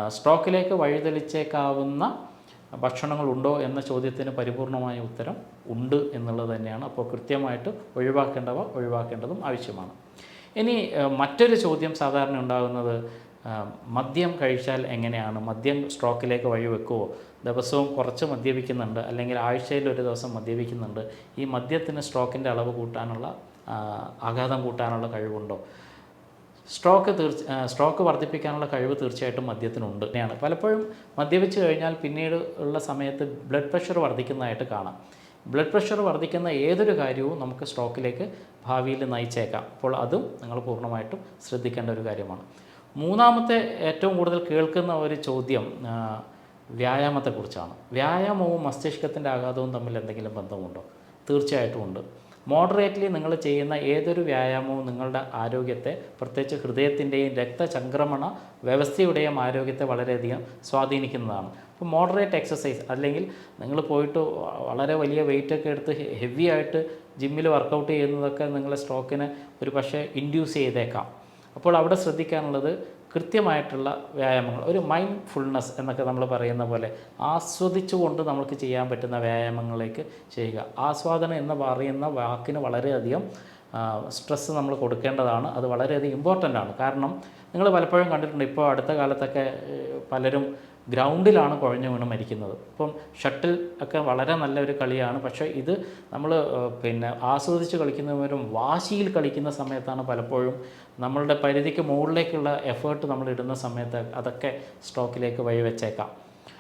സ്ട്രോക്കിലേക്ക് വഴിതെളിച്ചേക്കാവുന്ന ഭക്ഷണങ്ങളുണ്ടോ എന്ന ചോദ്യത്തിന് പരിപൂർണമായ ഉത്തരം ഉണ്ട് എന്നുള്ളത് തന്നെയാണ്. അപ്പോൾ കൃത്യമായിട്ട് ഒഴിവാക്കേണ്ടവ ഒഴിവാക്കേണ്ടതും ആവശ്യമാണ്. ഇനി മറ്റൊരു ചോദ്യം സാധാരണ ഉണ്ടാകുന്നത് മദ്യം കഴിച്ചാൽ എങ്ങനെയാണ്? മദ്യം സ്ട്രോക്കിലേക്ക് വഴിവെക്കുമോ ദിവസവും കുറച്ച് മദ്യപിക്കുന്നുണ്ട് അല്ലെങ്കിൽ ആഴ്ചയിൽ ഒരു ദിവസം മദ്യപിക്കുന്നുണ്ട്. ഈ മദ്യത്തിന് സ്ട്രോക്കിന്റെ അളവ് കൂട്ടാനുള്ള ആഘാതം കൂട്ടാനുള്ള കഴിവുണ്ടോ? സ്ട്രോക്ക് തീർച്ച സ്ട്രോക്ക് വർദ്ധിപ്പിക്കാനുള്ള കഴിവ് തീർച്ചയായിട്ടും മദ്യത്തിനുണ്ട് തന്നെയാണ്. പലപ്പോഴും മദ്യപിച്ച് കഴിഞ്ഞാൽ പിന്നീട് ഉള്ള സമയത്ത് ബ്ലഡ് പ്രഷർ വർദ്ധിക്കുന്നതായിട്ട് കാണാം. ബ്ലഡ് പ്രഷർ വർദ്ധിക്കുന്ന ഏതൊരു കാര്യവും നമുക്ക് സ്ട്രോക്കിലേക്ക് ഭാവിയിൽ നയിച്ചേക്കാം. അപ്പോൾ അതും നിങ്ങൾ പൂർണമായിട്ടും ശ്രദ്ധിക്കേണ്ട ഒരു കാര്യമാണ്. മൂന്നാമത്തെ ഏറ്റവും കൂടുതൽ കേൾക്കുന്ന ഒരു ചോദ്യം വ്യായാമത്തെക്കുറിച്ചാണ്. വ്യായാമവും മസ്തിഷ്കത്തിന്റെ ആഘാതവും തമ്മിൽ എന്തെങ്കിലും ബന്ധമുണ്ടോ? തീർച്ചയായിട്ടും ഉണ്ട്. മോഡറേറ്റ്ലി നിങ്ങൾ ചെയ്യുന്ന ഏതൊരു വ്യായാമവും നിങ്ങളുടെ ആരോഗ്യത്തെ പ്രത്യേകിച്ച് ഹൃദയത്തിന്റെയും രക്തചംക്രമണ വ്യവസ്ഥയുടെയും ആരോഗ്യത്തെ വളരെയധികം സ്വാധീനിക്കുന്നതാണ്. ഇപ്പോൾ മോഡറേറ്റ് എക്സസൈസ് അല്ലെങ്കിൽ നിങ്ങൾ പോയിട്ട് വളരെ വലിയ വെയിറ്റ് ഒക്കെ എടുത്ത് ഹെവി ആയിട്ട് ജിമ്മിൽ വർക്കൗട്ട് ചെയ്യുന്നതൊക്കെ നിങ്ങളെ സ്ട്രോക്കിനെ ഒരു പക്ഷേ ഇൻഡ്യൂസ് ചെയ്തേക്കാം. അപ്പോൾ അവിടെ ശ്രദ്ധിക്കാനുള്ളത് കൃത്യമായിട്ടുള്ള വ്യായാമങ്ങൾ. ഒരു മൈൻഡ് ഫുൾനെസ് എന്നൊക്കെ നമ്മൾ പറയുന്ന പോലെ ആസ്വദിച്ചുകൊണ്ട് നമുക്ക് ചെയ്യാൻ പറ്റുന്ന വ്യായാമങ്ങളിലേക്ക് ചെയ്യുക. ആസ്വാദനം എന്ന് പറയുന്ന വാക്കിന് വളരെയധികം സ്ട്രെസ്സ് നമ്മൾ കൊടുക്കേണ്ടതാണ്. അത് വളരെയധികം ഇമ്പോർട്ടന്റ് ആണ്. കാരണം നിങ്ങൾ പലപ്പോഴും കണ്ടിട്ടുണ്ട് ഇപ്പോൾ അടുത്ത കാലത്തൊക്കെ പലരും ഗ്രൗണ്ടിലാണ് കുഴഞ്ഞു വീണ് മരിക്കുന്നത്. ഇപ്പം ഷട്ടിൽ ഒക്കെ വളരെ നല്ലൊരു കളിയാണ്. പക്ഷേ ഇത് നമ്മൾ പിന്നെ ആസ്വദിച്ച് കളിക്കുന്നവരും വാശിയിൽ കളിക്കുന്ന സമയത്താണ് പലപ്പോഴും നമ്മളുടെ പരിധിക്ക് മുകളിലേക്കുള്ള എഫേർട്ട് നമ്മൾ ഇടുന്ന സമയത്ത് അതൊക്കെ സ്ട്രോക്കിലേക്ക് വഴിവെച്ചേക്കാം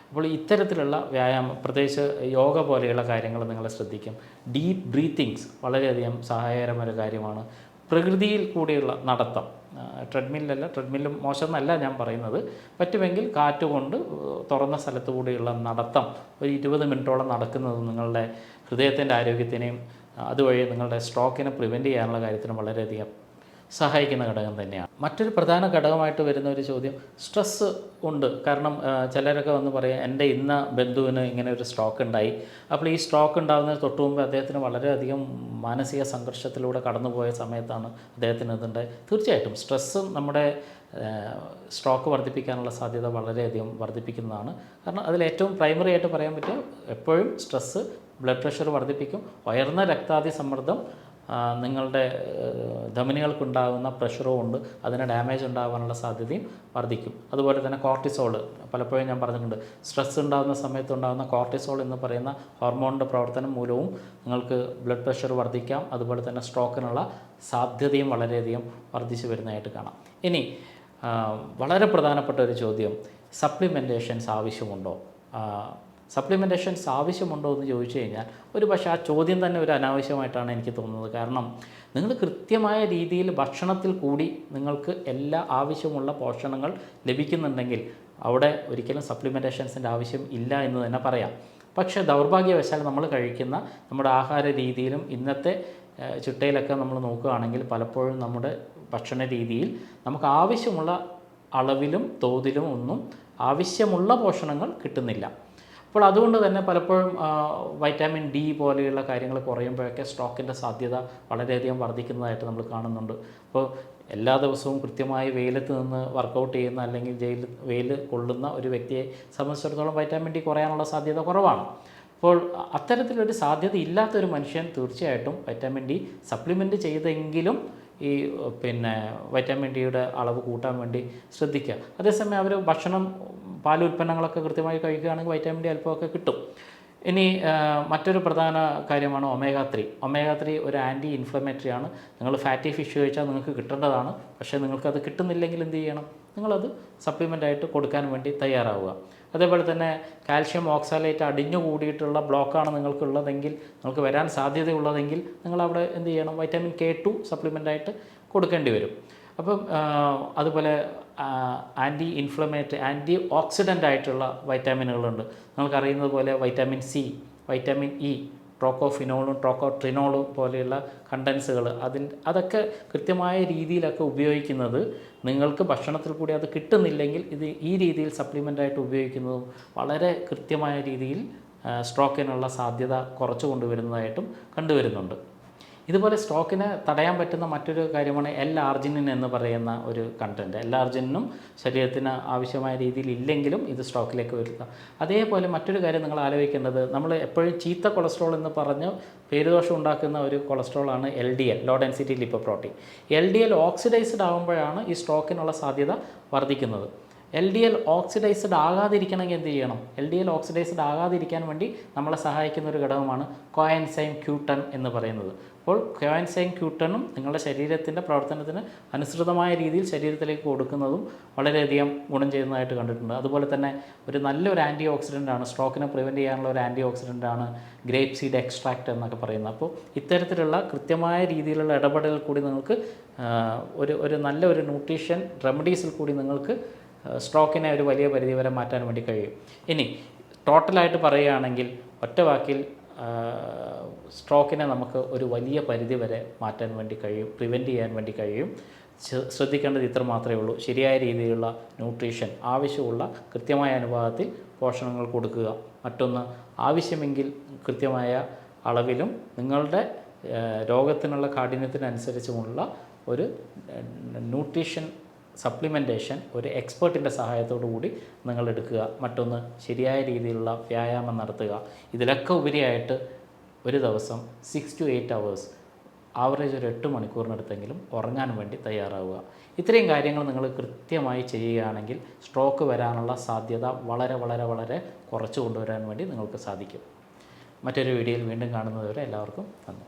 അപ്പോൾ ഇത്തരത്തിലുള്ള വ്യായാമം പ്രത്യേകിച്ച് യോഗ പോലെയുള്ള കാര്യങ്ങൾ നിങ്ങൾ ശ്രദ്ധിക്കും. ഡീപ്പ് ബ്രീത്തിങ്സ് വളരെയധികം സഹായകരമായ കാര്യമാണ്. പ്രകൃതിയിൽ കൂടിയുള്ള നടത്തം. ട്രെഡ്മില്ലല്ല ട്രെഡ്മില്ലും മോശമെന്നല്ല ഞാൻ പറയുന്നത്. പറ്റുമെങ്കിൽ കാറ്റുകൊണ്ട് തുറന്ന സ്ഥലത്ത് കൂടിയുള്ള നടത്തം ഒരു ഇരുപത് മിനിറ്റോളം നടക്കുന്നത് നിങ്ങളുടെ ഹൃദയത്തിന്റെ ആരോഗ്യത്തിനെയും അതുവഴി നിങ്ങളുടെ സ്ട്രോക്കിനെ പ്രിവെന്റ് ചെയ്യാനുള്ള കാര്യത്തിനും വളരെയധികം സഹായിക്കുന്ന ഘടകം തന്നെയാണ്. മറ്റൊരു പ്രധാന ഘടകമായിട്ട് വരുന്ന ഒരു ചോദ്യം സ്ട്രെസ്സ് ഉണ്ട്. കാരണം ചിലരൊക്കെ വന്ന് പറയാം എന്റെ ഇന്ന ബന്ധുവിന് ഇങ്ങനെ ഒരു സ്ട്രോക്ക് ഉണ്ടായി. അപ്പോൾ ഈ സ്ട്രോക്ക് ഉണ്ടാകുന്നതിന് തൊട്ട് മുമ്പ് അദ്ദേഹത്തിന് വളരെയധികം മാനസിക സംഘർഷത്തിലൂടെ കടന്നുപോയ സമയത്താണ് അദ്ദേഹത്തിന് ഇതുണ്ടായി തീർച്ചയായിട്ടും സ്ട്രെസ്സും നമ്മുടെ സ്ട്രോക്ക് വർദ്ധിപ്പിക്കാനുള്ള സാധ്യത വളരെയധികം വർദ്ധിപ്പിക്കുന്നതാണ്. കാരണം അതിൽ ഏറ്റവും പ്രൈമറി ആയിട്ട് പറയാൻ പറ്റുക എപ്പോഴും സ്ട്രെസ്സ് ബ്ലഡ് പ്രഷർ വർദ്ധിപ്പിക്കും. ഉയർന്ന രക്താതി സമ്മർദ്ദം നിങ്ങളുടെ ധമനികൾക്കുണ്ടാകുന്ന പ്രഷറും ഉണ്ട് അതിന് ഡാമേജ് ഉണ്ടാകാനുള്ള സാധ്യതയും വർദ്ധിക്കും. അതുപോലെ തന്നെ കോർട്ടിസോൾ പലപ്പോഴും ഞാൻ പറഞ്ഞിട്ടുണ്ട് സ്ട്രെസ് ഉണ്ടാകുന്ന സമയത്ത് ഉണ്ടാകുന്ന കോർട്ടിസോൾ എന്ന് പറയുന്ന ഹോർമോണിന്റെ പ്രവർത്തനം മൂലവും നിങ്ങൾക്ക് ബ്ലഡ് പ്രഷർ വർദ്ധിക്കാം. അതുപോലെ തന്നെ സ്ട്രോക്കിനുള്ള സാധ്യതയും വളരെയധികം വർദ്ധിച്ചു വരുന്നതായിട്ട് കാണാം. ഇനി വളരെ പ്രധാനപ്പെട്ട ഒരു ചോദ്യം സപ്ലിമെന്റേഷൻസ് ആവശ്യമുണ്ടോ? സപ്ലിമെന്റേഷൻസ് ആവശ്യമുണ്ടോ എന്ന് ചോദിച്ചു കഴിഞ്ഞാൽ ഒരു പക്ഷേ ആ ചോദ്യം തന്നെ ഒരു അനാവശ്യമായിട്ടാണ് എനിക്ക് തോന്നുന്നത്. കാരണം നിങ്ങൾ കൃത്യമായ രീതിയിൽ ഭക്ഷണത്തിൽ കൂടി നിങ്ങൾക്ക് എല്ലാ ആവശ്യമുള്ള പോഷണങ്ങൾ ലഭിക്കുന്നുണ്ടെങ്കിൽ അവിടെ ഒരിക്കലും സപ്ലിമെന്റേഷൻസിന്റെ ആവശ്യം ഇല്ല എന്ന് തന്നെ പറയാം. പക്ഷേ ദൗർഭാഗ്യവശാൽ നമ്മൾ കഴിക്കുന്ന നമ്മുടെ ആഹാര രീതിയിലും ഇന്നത്തെ ചിട്ടയിലൊക്കെ നമ്മൾ നോക്കുകയാണെങ്കിൽ പലപ്പോഴും നമ്മുടെ ഭക്ഷണ രീതിയിൽ നമുക്ക് ആവശ്യമുള്ള അളവിലും തോതിലും ഒന്നും ആവശ്യമുള്ള പോഷണങ്ങൾ കിട്ടുന്നില്ല. അപ്പോൾ അതുകൊണ്ട് തന്നെ പലപ്പോഴും വൈറ്റാമിൻ ഡി പോലെയുള്ള കാര്യങ്ങൾ കുറയുമ്പോഴൊക്കെ സ്ട്രോക്കിന്റെ സാധ്യത വളരെയധികം വർദ്ധിക്കുന്നതായിട്ട് നമ്മൾ കാണുന്നുണ്ട്. അപ്പോൾ എല്ലാ ദിവസവും കൃത്യമായി വെയിലത്ത് നിന്ന് വർക്കൗട്ട് ചെയ്യുന്ന അല്ലെങ്കിൽ ജയിൽ വെയിൽ കൊള്ളുന്ന ഒരു വ്യക്തിയെ സംബന്ധിച്ചിടത്തോളം വൈറ്റാമിൻ ഡി കുറയാനുള്ള സാധ്യത കുറവാണ്. അപ്പോൾ അത്തരത്തിലൊരു സാധ്യത ഇല്ലാത്തൊരു മനുഷ്യൻ തീർച്ചയായിട്ടും വൈറ്റാമിൻ ഡി സപ്ലിമെന്റ് ചെയ്തെങ്കിലും ഈ പിന്നെ വൈറ്റാമിൻ ഡിയുടെ അളവ് കൂട്ടാൻ വേണ്ടി ശ്രദ്ധിക്കുക. അതേസമയം അവർ ഭക്ഷണം പാൽ ഉൽപ്പന്നങ്ങളൊക്കെ കൃത്യമായി കഴിക്കുകയാണെങ്കിൽ വൈറ്റാമിൻ ഡി അല്പമൊക്കെ കിട്ടും. ഇനി മറ്റൊരു പ്രധാന കാര്യമാണ് ഒമേഗ ത്രീ ഒമേഗ ത്രീ ഒരു ആന്റി ഇൻഫ്ലമേറ്ററി ആണ്. നിങ്ങൾ ഫാറ്റി ഫിഷ് കഴിച്ചാൽ നിങ്ങൾക്ക് കിട്ടേണ്ടതാണ്. പക്ഷേ നിങ്ങൾക്കത് കിട്ടുന്നില്ലെങ്കിൽ എന്ത് ചെയ്യണം? നിങ്ങളത് സപ്ലിമെന്റ് ആയിട്ട് കൊടുക്കാൻ വേണ്ടി തയ്യാറാവുക. അതേപോലെ തന്നെ കാൽഷ്യം ഓക്സാലേറ്റ് അടിഞ്ഞു കൂടിയിട്ടുള്ള ബ്ലോക്കാണ് നിങ്ങൾക്കുള്ളതെങ്കിൽ നിങ്ങൾക്ക് വരാൻ സാധ്യതയുള്ളതെങ്കിൽ നിങ്ങളവിടെ എന്ത് ചെയ്യണം? വൈറ്റമിൻ കെ ടു സപ്ലിമെന്റായിട്ട് കൊടുക്കേണ്ടി വരും. അപ്പം അതുപോലെ ആന്റി ഇൻഫ്ലമേറ്ററി ആന്റി ഓക്സിഡന്റ് ആയിട്ടുള്ള വൈറ്റാമിനുകളുണ്ട് നിങ്ങൾക്കറിയുന്നത് പോലെ വൈറ്റാമിൻ സി വൈറ്റാമിൻ ഇ ട്രോക്കോഫിനോളും ട്രോക്കോട്രിനോളും പോലെയുള്ള കണ്ടൻസുകൾ അതിൻ അതൊക്കെ കൃത്യമായ രീതിയിലൊക്കെ ഉപയോഗിക്കുന്നത് നിങ്ങൾക്ക് ഭക്ഷണത്തിൽ കൂടി അത് കിട്ടുന്നില്ലെങ്കിൽ ഇത് ഈ രീതിയിൽ സപ്ലിമെന്റായിട്ട് ഉപയോഗിക്കുന്നതും വളരെ കൃത്യമായ രീതിയിൽ സ്ട്രോക്കിനുള്ള സാധ്യത കുറച്ചു കൊണ്ടുവരുന്നതായിട്ടും കണ്ടുവരുന്നുണ്ട്. ഇതുപോലെ സ്ട്രോക്കിനെ തടയാൻ പറ്റുന്ന മറ്റൊരു കാര്യമാണ് എൽ ആർജിനിൻ എന്ന് പറയുന്ന ഒരു കണ്ടന്റ് എൽ ആർജിനും ശരീരത്തിന് ആവശ്യമായ രീതിയിൽ ഇല്ലെങ്കിലും ഇത് സ്റ്റോക്കിലേക്ക് വരുത്തുക. അതേപോലെ മറ്റൊരു കാര്യം നിങ്ങൾ ആലോചിക്കേണ്ടത് നമ്മൾ എപ്പോഴും ചീത്ത കൊളസ്ട്രോൾ എന്ന് പറഞ്ഞ് പേരുദോഷം ഉണ്ടാക്കുന്ന ഒരു കൊളസ്ട്രോളാണ് L D L low density lipoprotein L D L oxidised ആകുമ്പോഴാണ് ഈ സ്ട്രോക്കിനുള്ള സാധ്യത വർദ്ധിക്കുന്നത്. എൽ ഡി എൽ ഓക്സിഡൈസ്ഡ് ആകാതിരിക്കണമെങ്കിൽ എന്ത് ചെയ്യണം? എൽ ഡി എൽ ഓക്സിഡൈസ്ഡ് ആകാതിരിക്കാൻ വേണ്ടി നമ്മളെ സഹായിക്കുന്ന ഒരു ഘടകമാണ് കോയൻസൈം ക്യൂട്ടൺ എന്ന് പറയുന്നത്. അപ്പോൾ കോയൻസൈം ക്യൂട്ടണും നിങ്ങളുടെ ശരീരത്തിന്റെ പ്രവർത്തനത്തിന് അനുസൃതമായ രീതിയിൽ ശരീരത്തിലേക്ക് കൊടുക്കുന്നതും വളരെയധികം ഗുണം ചെയ്യുന്നതായിട്ട് കണ്ടിട്ടുണ്ട്. അതുപോലെ തന്നെ ഒരു നല്ലൊരു ആന്റി ഓക്സിഡന്റ് ആണ് സ്ട്രോക്കിനെ പ്രിവെന്റ് ചെയ്യാനുള്ള ഒരു ആന്റി ഓക്സിഡന്റ് ആണ് ഗ്രേപ്പ് സീഡ് എക്സ്ട്രാക്റ്റ് എന്നൊക്കെ പറയുന്നത്. അപ്പോൾ ഇത്തരത്തിലുള്ള കൃത്യമായ രീതിയിലുള്ള ഇടപെടൽ കൂടി നിങ്ങൾക്ക് ഒരു ഒരു നല്ല ഒരു ന്യൂട്രീഷൻ റെമഡീസിൽ കൂടി നിങ്ങൾക്ക് സ്ട്രോക്കിനെ ഒരു വലിയ പരിധി വരെ മാറ്റാൻ വേണ്ടി കഴിയും. ഇനി ടോട്ടലായിട്ട് പറയുകയാണെങ്കിൽ ഒറ്റ വാക്കിൽ സ്ട്രോക്കിനെ നമുക്ക് ഒരു വലിയ പരിധി വരെ മാറ്റാൻ വേണ്ടി കഴിയും പ്രിവെന്റ് ചെയ്യാൻ വേണ്ടി കഴിയും. ശ്ര- ശ്രദ്ധിക്കേണ്ടത് ഇത്ര മാത്രമേ ഉള്ളൂ. ശരിയായ രീതിയിലുള്ള ന്യൂട്രീഷൻ ആവശ്യമുള്ള കൃത്യമായ അനുപാതത്തിൽ പോഷണങ്ങൾ കൊടുക്കുക. മറ്റൊന്ന് ആവശ്യമെങ്കിൽ കൃത്യമായ അളവിലും നിങ്ങളുടെ രോഗത്തിനുള്ള കാഠിന്യത്തിനനുസരിച്ചുമുള്ള ഒരു ന്യൂട്രീഷൻ സപ്ലിമെന്റേഷൻ ഒരു എക്സ്പേർട്ടിന്റെ സഹായത്തോടു കൂടി നിങ്ങൾ എടുക്കുക. മറ്റൊന്ന് ശരിയായ രീതിയിലുള്ള വ്യായാമം നടത്തുക. ഇതിലൊക്കെ ഉപരിയായിട്ട് ഒരു ദിവസം six to eight hours average ഒരു എട്ട് മണിക്കൂറിനടുത്തെങ്കിലും ഉറങ്ങാൻ വേണ്ടി തയ്യാറാവുക. ഇത്രയും കാര്യങ്ങൾ നിങ്ങൾ കൃത്യമായി ചെയ്യുകയാണെങ്കിൽ സ്ട്രോക്ക് വരാനുള്ള സാധ്യത വളരെ വളരെ വളരെ കുറച്ച് കൊണ്ടുവരാൻ വേണ്ടി നിങ്ങൾക്ക് സാധിക്കും. മറ്റൊരു വീഡിയോയിൽ വീണ്ടും കാണുന്നതുവരെ എല്ലാവർക്കും നന്ദി.